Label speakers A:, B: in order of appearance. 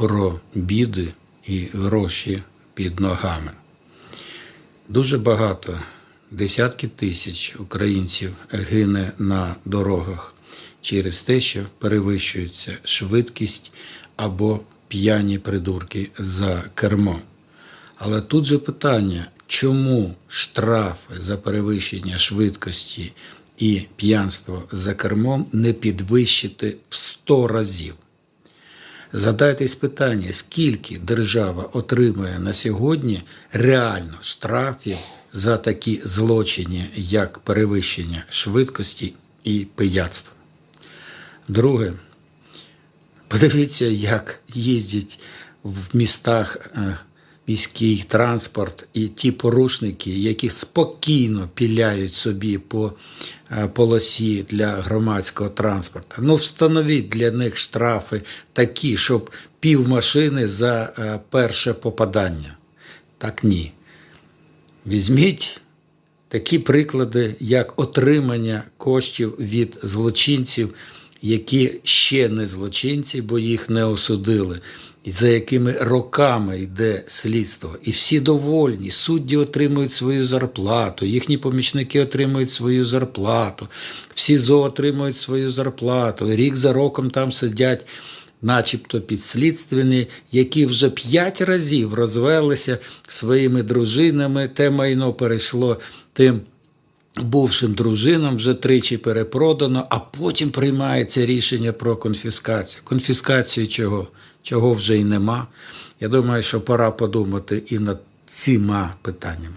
A: про біди і гроші під ногами. Дуже багато, десятки тисяч українців гине на дорогах через те, що перевищується швидкість або п'яні придурки за кермом. Але тут же питання, чому штрафи за перевищення швидкості і п'янство за кермом не підвищити в 100 разів? Задайтесь питання, скільки держава отримує на сьогодні реально штрафів за такі злочини, як перевищення швидкості і пияцтво. Друге, подивіться, як їздять в містах е, міський транспорт і ті порушники, які спокійно піляють собі по е, полосі для громадського транспорту. Ну, встановіть для них штрафи такі, щоб пів машини за е, перше попадання. Так ні. Візьміть такі приклади, як отримання коштів від злочинців, які ще не злочинці, бо їх не осудили, і за якими роками йде слідство. І всі довольні, судді отримують свою зарплату, їхні помічники отримують свою зарплату, всі ЗО отримують свою зарплату. Рік за роком там сидять. Начебто підслідственні, які вже п'ять разів розвелися своїми дружинами, те майно перейшло тим бувшим дружинам, вже тричі перепродано, а потім приймається рішення про конфіскацію. Конфіскацію чого? Чого вже й нема. Я думаю, що пора подумати і над цима питаннями.